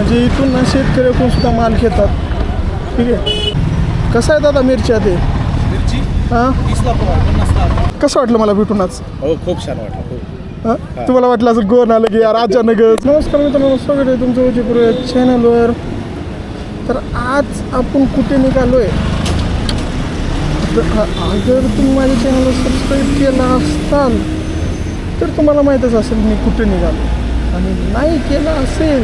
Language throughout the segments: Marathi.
म्हणजे इथून ना शेतकऱ्याकडून सुद्धा माल घेतात. ठीक आहे? कसं आहे दादा मिरच्या ते? मिरची? हां? कसं वाटलं मला भेटून आज? हो खूप छान वाटलं खूप. हां? तुम्हाला वाटलं असं गोन आलं की यार अचानकच नमस्कार मित्रांनो स्वागत आहे तुमचं उजीपूर चॅनलवर तर आज आपण कुठे निघालो आहे जर तुम्ही माझ्या चॅनलला सबस्क्राईब केला असताल तर तुम्हाला माहीतच असेल मी कुठे निघालो आणि नाही केलं असेल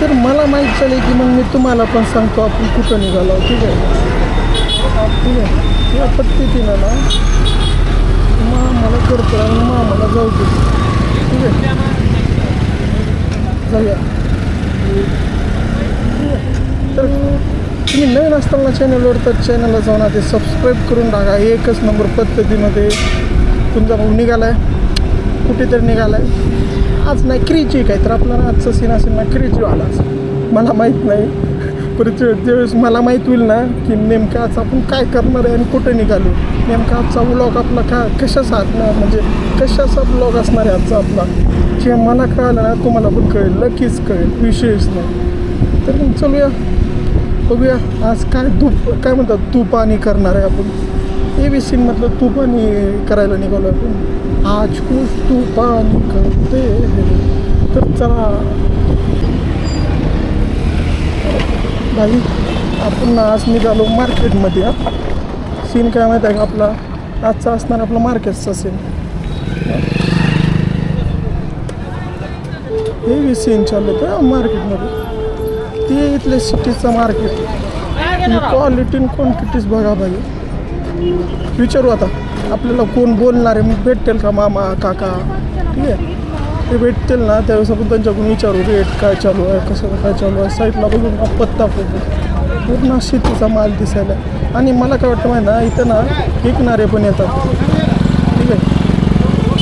तर मला माहीत चालेल की मग मी तुम्हाला पण सांगतो आपण कुठं निघालो ठीक आहे? ठीक आहे. या पद्धतीनं ना मामाला करतो आणि मामाला जाऊ दे. ठीक आहे? जाऊया. तर तुम्ही नवीन असताना चॅनलवर तर चॅनलला जाऊन आधी सबस्क्राईब करून टाका. एकच नंबर पद्धतीमध्ये तुमचा भाऊ निघाला आहे कुठेतरी निघाला आहे आज नाही क्रिची काय तर आपल्याला आजचं सीन असेल ना क्रिची आला असेल. मला माहीत नाही. परत जे- ज्यावेळेस मला माहीत होईल ना की नेमकं आज आपण काय करणार आहे आणि कुठे निघालो. नेमका आजचा ब्लॉग आपला का कशाचा असणार म्हणजे कशाचा ब्लॉग असणार आहे आजचा आपला? जे मला कळालं ना तुम्हाला पण कळेल नक्कीच कळेल विषयच नाही. तर मग चलूया. बघूया आज काय तूप काय म्हणतात तुपानी करणार आहे आपण. ए बी सीनमधलं तुपानी करायला निघालो आपण. आज कुछ तुपानी करते चला भाई आपण आज निघालो मार्केटमध्ये सीन काय माहीत आहे का आपला? आजचा असणार आपला मार्केटचा सीन. हे सीन चालू होतं मार्केटमध्ये. ते इथल्या सिटीचं मार्केट. क्वालिटी आणि क्वांटिटीज बघा भाई विचारू आता आपल्याला कोण बोलणार आहे? मग भेटेल का मामा काका? ठीक आहे? ते भेटतील ना त्यावेळेस आपण त्यांच्याकडून विचारू रेट काय चालू आहे कसं काय चालू आहे साईडला बघून पत्ता फोटो पूर्ण शेतीचा माल दिसायला. आणि मला काय वाटतं माहिती ना इथं ना विकणारे पण येतात. ठीक आहे?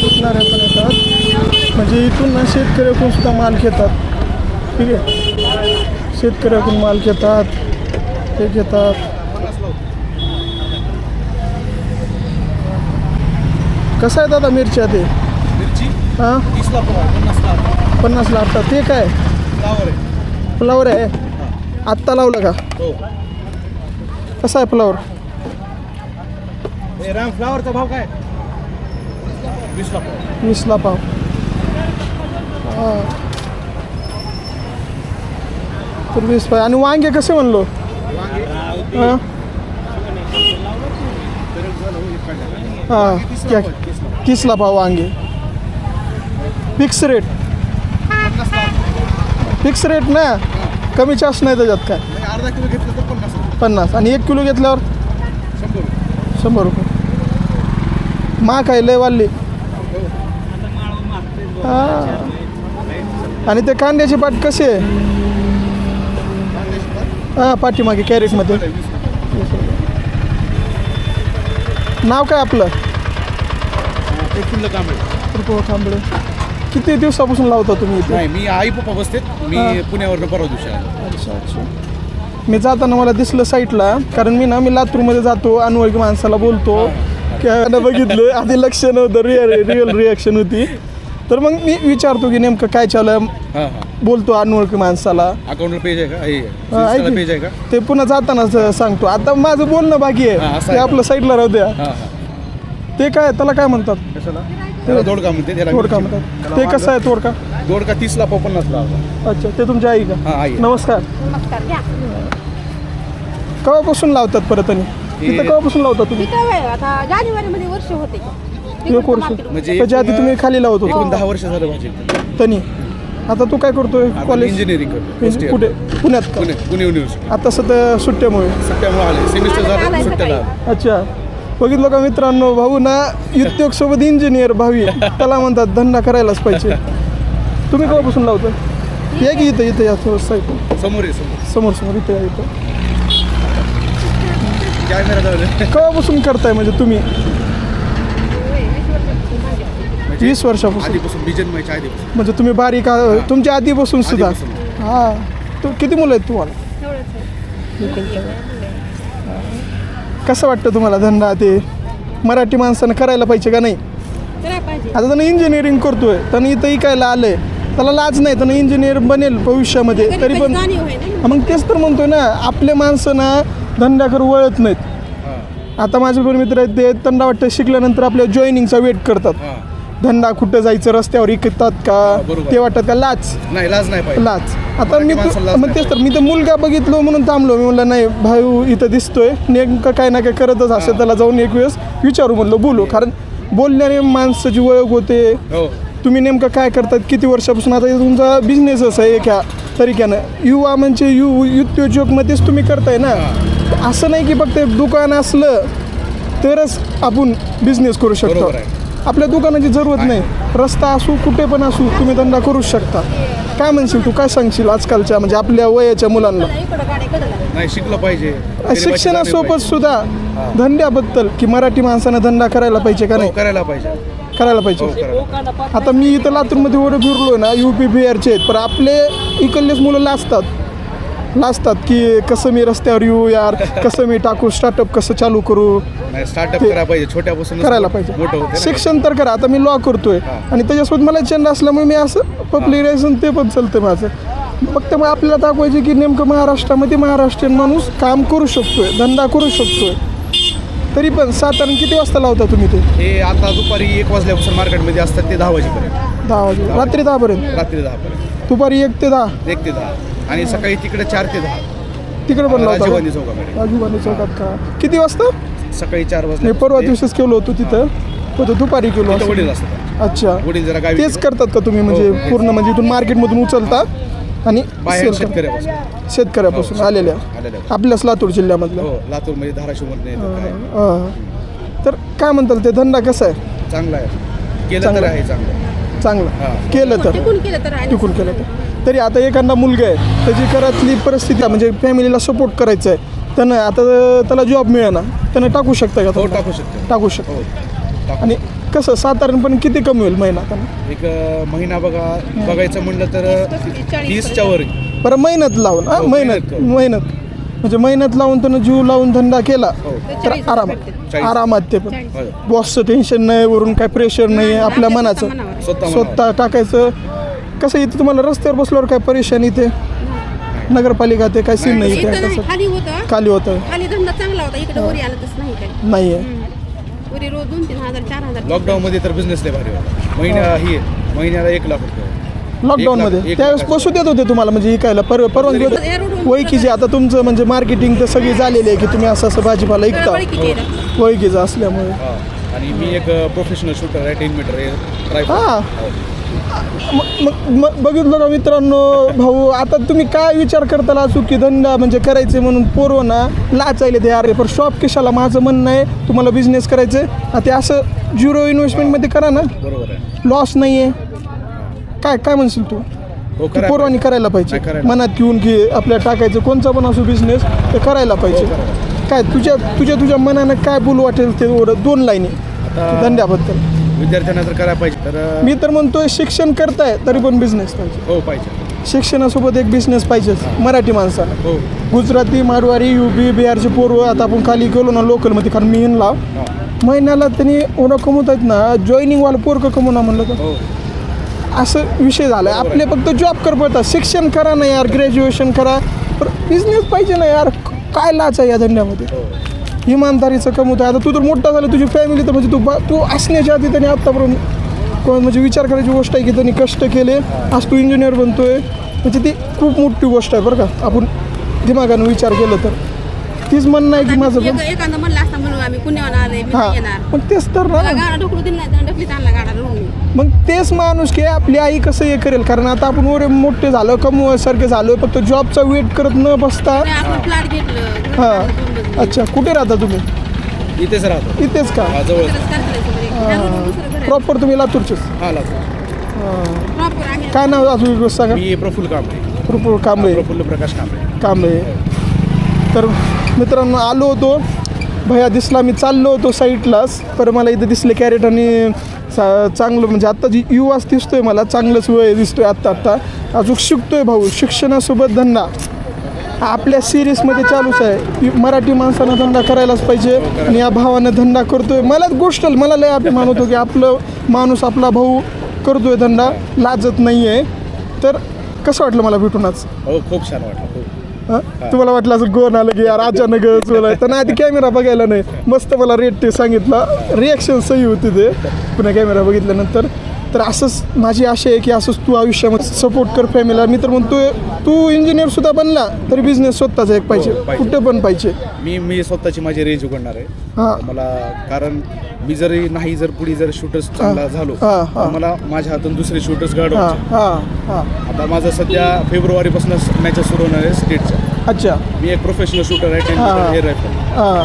विकणारे पण येतात. म्हणजे इथून ना शेतकऱ्याकडून सुद्धा माल घेतात. ठीक आहे? शेतकऱ्याकडून माल घेतात. ते घेतात. कसं आहे दादा मिरच्या ते? हां? तीसला पन्नासला पन्नासला आता ते काय फ्लावर आहे. फ्लावर आहे? आत्ता लावलं का? हो. कसं आहे फ्लावर? हे राम फ्लावरचा भाव काय? वीसला पाव वीसला पाव हां. तर वीस पाव आणि वांगे कसे म्हणलो? हां. हां. तीसला पाव वांगे. Fix rate. फिक्स रेट ना? कमी चार्ज नाही त्याच्यात काय? अर्धा किलो घेतलं तर पन्नास. पन्नास आणि एक किलो घेतल्यावर? शंभर रुपये. मा काय लय वाढली. हा. आणि ते कांद्याची पाट कशी आहे? हां पाठीमागे कॅरेटमध्ये. नाव काय आपलं? कांबळे. कांबळे किती दिवसापासून लावता तुम्ही इथे? नाही मी आई पप्पा बसतेत. मी. पुण्यावरनं परवा दिवशी आलो. अच्छा अच्छा. मी जाताना मला दिसलं साईटला कारण मी ना मी लातूरमध्ये जातो अनोळखी माणसाला बोलतो. की बघितलं आधी लक्ष नव्हतं रिअल रिअल रिॲक्शन होती. तर मग मी विचारतो की नेमकं काय चालू आहे? हां हां. बोलतो अनोळखी माणसाला. अकाउंटला पेज आहे का. पेज आहे का? ते पुन्हा जाताना स- सांगतो. आता माझं बोलणं बाकी हा, आहे असं ते आहे. आपलं साईडला राहू द्या. हां हां. ते काय त्याला काय म्हणतात? कशाला? त्याला दोडका म्हणते त्याला तोडका मिरची. म्हणतात. ते. कसं आहे तोडका दोडका तीसला पन्नासला अच्छा ते तुमची आई का? हां आई. नमस्कार. नमस्कार घ्या. केव्हापासून लावतात परत आणि? तिथं केव्हापासून लावता तुम्ही? किती वेळ आता जानेवारीमध्ये वर्ष होते. एक वर्ष. म्हणजे त्याच्या आधी तुम्ही खाली लावत एकूण होतो दहा वर्ष झालं भाजी तनी आता तू काय करतोय? कॉलेज इंजिनिअरिंग करतो. कुठे? पुण्यात का? पुणे पुणे युनिव्हर्सिटी आता सध्या सुट्ट्यामुळे. सुट्ट्यामुळे आले. सेमिस्टर झालं आलाय सुट्ट्या सकाळी. झालं अच्छा. बघितलं का मित्रांनो भाऊ ना उद्योग सोबत इंजिनियर भावी. त्याला म्हणतात धंदा करायलाच पाहिजे. तुम्ही केव्हापासून लावता या की इथं इथं या थोडं साईड. समोर आहे समोर. समोर समोर इथं या इथं. कॅमेरा केव्हापासून करताय म्हणजे तुम्ही? म्हणजे वीस वर्षापासून. आधीपासून बिजन व्हायच्या आधीपासून. म्हणजे तुम्ही बारीक आ- तुमच्या आधीपासून सुद्धा. आधीपासून. हा. तू किती मुलं आहेत तुम्हाला? कसं वाटतं तुम्हाला धंदा ते? मराठी माणसानं करायला पाहिजे का नाही? आता त्यानं इंजिनिअरिंग करतोय त्यानं इथं इकायला आलंय. त्याला लाज नाही तर इंजिनियर बनेल भविष्यामध्ये तरी पण. आहे मग तेच तर म्हणतोय ना आपले माणसं ना धंद्याकडे वळत नाहीत. आता माझे पण मित्र आहेत ते त्यांना वाटतं शिकल्यानंतर आपल्या जॉईनिंगचा वेट करतात. धंदा कुठं जायचं रस्त्यावर इकतात का? बरोबर. ते वाटतं का? लाच. नाही लाज नाही पाहिजे. लाच. आता मराठी मी माणसाला तू- लाज मग नाही तेच तर मी तर मुलगा बघितलो म्हणून थांबलो. मी म्हणलं नाही भाऊ इथं दिसतोय. नेमकं काय ना काय करतच असेल त्याला जाऊन एक वेळेस विचारू म्हणलं बोलू. कारण बोलणारे माणसाची ओळख होते. हो. तुम्ही नेमकं काय करतात? किती वर्षापासून आता हे तुमचा बिझनेसच आहे एका तरीक्यानं. युवा म्हणजे यु उद्योजकमध्येच तुम्ही करताय ना. असं नाही की फक्त दुकान असलं तरच आपण बिझनेस करू शकतो. बरोबर आहे. आपल्या दुकानाची जरूरत नाही. रस्ता असू कुठे पण असू तुम्ही धंदा करूच शकता. काय म्हणशील तू? काय सांगशील आजकालच्या म्हणजे आपल्या वयाच्या मुलांना? इकडं गाडी कडला नाही शिकलं पाहिजे. शिक्षणासोबत. सुद्धा धंद्याबद्दल की मराठी माणसानं धंदा करायला पाहिजे का हो, नाही? करायला पाहिजे. करायला हो पाहिजे. करायला आता मी इथं लातूरमध्ये एवढं फिरलो ना यू पी बिहारचे आहेत. पण आपले इकडलेच मुलं लाजतात. लाजतात की कसं मी रस्त्यावर येऊ यार कसं मी टाकू स्टार्टअप कसं चालू करू? स्टार्टअप करायला पाहिजे. छोट्यापासून करायला पाहिजे. शिक्षण तर करा आता मी लॉ करतोय. आणि त्याच्यासोबत मला छंद असल्यामुळे मी असं पब्लिक रिलेशन ते पण चालतं माझं. फक्त मग आपल्याला दाखवायचे की नेमकं महाराष्ट्रामध्ये महाराष्ट्रीयन माणूस काम करू शकतोय धंदा करू शकतोय. तरी पण साधारण किती वाजता लावता तुम्ही ते? हे आता दुपारी एक वाजल्यापासून मार्केटमध्ये असतात ते दहा वाजेपर्यंत. दहा वाजे. रात्री दहापर्यंत? रात्री दहापर्यंत. दुपारी एक ते दहा? एक ते दहा. आणि सकाळी तिकडे चार ते दहा. तिकडे पण लावता राजीवगांधी चौकाकडे चौकात का? किती वाजता? सकाळी चार मी वाजले परवा दिवशीच केलो होतो तिथं. होतं दुपारी केलो तिथं वडील असं. असतात. अच्छा. वडील जरा गावी तेच करतात का तुम्ही? म्हणजे हो. पूर्ण म्हणजे इथून मार्केटमधून उचलता आणि बाहेर sell करता. शेतकऱ्यापासून. शेतकऱ्यापासून हो, आलेल्या. आलेल्या. आपल्याच लातूर जिल्ह्यामधल्या. हो धाराशिवमध्ये काय. हां. तर काय म्हणताल ते धंदा कसा आहे? चांगला आहे. केलं चांगलं. तर आहे चांगलं. चांगला. हां. केलं तर. टिकून केलं तर? आहे टिकून केलं तर. तरी आता एखादा मुलगा आहे त्याची घरातली परिस्थिती आहे, म्हणजे फॅमिलीला सपोर्ट करायचं आहे त्यानं आता त्याला जॉब मिळेना त्यानं टाकू शकतं का हो? टाकू शकतो. टाकू शकतो. हो टाकू. आणि कसं साधारणपणे किती कमी होईल महिना त्यांना? एक महिना बघा बघायचं म्हणलं तर तीसच्या वर. बरं मेहनत लावून हा हो, मेहनत मेहनत करून. मेहनत म्हणजे मेहनत लावून त्यानं जीव लावून धंदा केला हो. तर चाळीस आरामात चाळीस. आरामात ते पण. बॉसचं टेन्शन नाही वरून काय प्रेशर नाही नाही, आपल्या मनाचं. स्वतः टाकायचं कसं इथं तुम्हाला रस्त्यावर बसल्यावर काय परेशानी इथे? नगरपालिका ते काय सीन नाही इथं. इथे नाही, कसं खाली होतं. खाली होतं. खाली धंदा चांगला होता. इकडे वरी आलं तसं नाही काय नाही आहे हम्म. वरी रोज दोन तीन हजार चार हजार. लॉकडाऊन मध्ये तर बिझनेस लय भारी होता. महिन्या ही. महिन्याला एक लाख रुपये. लॉकडाऊन एक लाख- मध्ये. त्यावेळेस. बसू देत होते तुम्हाला म्हणजे इकायला. पर परवानगी या होती. रोडवरून ओळखीचे आता तुमचं म्हणजे मार्केटिंग तर सगळी झालेली आहे की तुम्ही असं असं भाजीपाला सगळं आहे ना. ओळखीचं असल्यामुळे. हा. आणि मी एक प्रोफेशनल शूटर आहे टेन मीटर ट्राय हा. मग मग बघितलं का मित्रांनो भाऊ आता तुम्ही काय विचार करताला असू की धंदा म्हणजे करायचे म्हणून पोरव ना लाचायले ते अरे पण शॉप कशाला? माझं म्हणणं आहे तुम्हाला बिझनेस करायचं आहे ते असं झिरो इन्व्हेस्टमेंटमध्ये करा ना. बरोबर आहे. लॉस नाही आहे काय काय म्हणशील तू? हो की करा पोरवानी करायला पाहिजे. करायला. मनात घेऊन की आपल्या टाकायचं कोणचा पण असो बिझनेस ते करायला पाहिजे. हो, करायला. काय तुझ्या तुझ्या तुझ्या मनानं काय बोलू वाटेल ते एवढं दोन लाईनी धंद्याबद्दल? विद्यार्थ्यांना तर करायला पाहिजे. तर मी तर म्हणतोय शिक्षण करताय तरी पण बिझनेस पाहिजे. हो पाहिजे. शिक्षणासोबत एक बिझनेस पाहिजेच मराठी माणसाला. हो. गुजराती मारवाडी युपी बिहारचे पूर्व आता आपण खाली गेलो ना लोकलमध्ये कारण मी हिनला. महिन्याला त्यांनी एवढं कमवत आहेत ना जॉईनिंगवाला पोरकं कमवणार म्हणलं तर? हो. असं विषय झाला आहे. आपले फक्त जॉब कर पडतात शिक्षण करा ना यार ग्रॅज्युएशन करा. पण बिझनेस पाहिजे ना यार काय लाच आहे या धंद्यामध्ये? हो. इमानदारीचं कमवत आहे आता तू तर मोठा झाला तुझी फॅमिली तर म्हणजे तू बा तू असण्याच्या आधी त्यांनी आत्तापर्यंत कोण म्हणजे विचार करायची गोष्ट आहे की त्यांनी कष्ट केले आज तू इंजिनियर बनतोय. म्हणजे ती खूप मोठी गोष्ट आहे बरं का. आपण दिमागानं विचार केलं तर. तीच म्हणणं आहे की माझं पण एक- एखादं म्हणलं असता म्हणून आम्ही पुण्यावर आले मी हां नाही येणार. मग तेच तर ना. गाडा ढकलू दिला नाही त्यानं ढकलीत आणला गाडा रोवून मग तेच माणूस की आपली आई कसं हे करेल? कारण आता आपण वर मोठे झालो कमवायसारखे झालो फक्त जॉबचा वेट करत न बसता आपण फ्लॅट घेतलं. घर हां मजली. अच्छा कुठे राहता तुम्ही? इथेच राहतो. इथेच का? हा. प्रॉपर तुम्ही लातूरचेच? हा लातूर. Proper आहे. काय नाव अजून सांगा? मी प्रफुल्ल कांबळे. प्रॉपर कांबळे. प्रफुल्ल प्रकाश कांबळे. कांबळे. तर मित्रांनो आलो होतो. भया दिसला मी चाललो होतो साईडलाच. पर मला इथं दिसले कॅरेट आणि चा- चांगलं म्हणजे आत्ता जी युवाच दिसतोय मला चांगलंच वय दिसतोय आत्ता आत्ता. अजून शिकतोय भाऊ शिक्षणासोबत धंदा. आपल्या सिरियसमध्ये चालूच आहे. मराठी माणसानं धंदा करायलाच पाहिजे आणि या भावानं धंदा करतोय. मलाच गोष्ट मला लय अभिमान होतो की आपलं माणूस आपला भाऊ करतोय धंदा लाजत नाही आहे तर कसं वाटलं मला भेटूनच हो खूप छान वाटलं. तुम्हाला वाटलं असं गोन आलं की यार अचानकच बोलाय तर नाही आधी कॅमेरा बघायला नाही. मस्त मला रेट ते सांगितला. रिॲक्शन सही होती ते. पुन्हा कॅमेरा बघितल्यानंतर तर असंच माझी आशा आहे की असंच तू आयुष्यामध्ये सपोर्ट कर फॅमिलीला मी तर म्हणतोय तू इंजिनियर सुद्धा बनला तरी बिझनेस स्वतःचा एक पाहिजे. हो, पाहिजे. कुठं पण पाहिजे. मी मी स्वतःची माझी रेंज उघडणार आहे. हां. मला कारण मी जरी नाही जर पुढे जर शूटर्स चांगला झालो हा, हा. तर मला माझ्या हातून दुसरे शूटर्स हां घडवायचे. हां हां. आता माझं सध्या फेब्रुवारीपासून मॅचेस सुरू होणार आहे स्टेटच्या अच्छा. मी एक प्रोफेशनल शूटर आहे हा, हा. रायफल हां.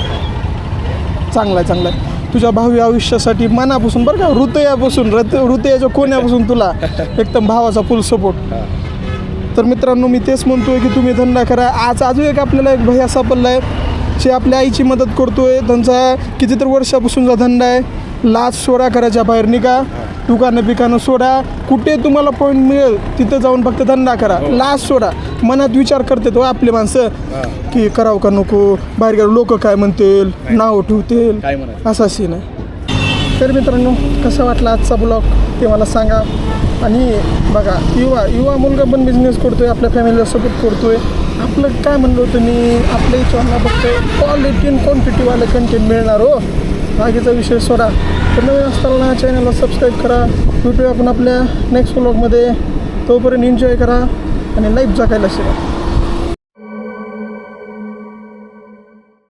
चांगला आहे चांगला आहे. तुझ्या भावी आयुष्यासाठी मनापासून बरं का हृदयापासून हृदय हृदयाच्या कोण्यापासून तुला एकदम भावाचा फुल सपोर्ट तर मित्रांनो मी तेच म्हणतोय की तुम्ही धंदा करा. आज अजून एक आपल्याला एक भैया सापडला आहे जे आपल्या आईची मदत करतोय. त्यांचा कितीतरी वर्षापासूनचा धंदा आहे. लाच सोडा करायच्या बाहेर निघा. दुकानं बिकानं सोडा. कुठे तुम्हाला पॉईंट मिळेल तिथं जाऊन फक्त धंदा करा. लाच सोडा. मनात विचार करते तो आपले माणसं. की करावं का नको? बाहेर गेलो लोक काय म्हणतील? नाव ठेवतील? असा सीन आहे. तर मित्रांनो कसा वाटला आजचा ब्लॉग ते मला सांगा. आणि बघा युवा युवा मुलगा पण बिझनेस करतोय आपल्या फॅमिलीला सपोर्ट करतोय. आपलं काय म्हणलं होतं मी आपल्या इच्छांना फक्त क्वालिटी आणि क्वांटिटीवाले कंटेंट मिळणार हो. बाकीचा विषय सोडा. तर नवीन असताना चॅनलला सबस्क्राईब करा. भेटूया आपण आपल्या नेक्स्ट ब्लॉगमध्ये तोपर्यंत एन्जॉय करा. आणि लाईफ जगायला शिका.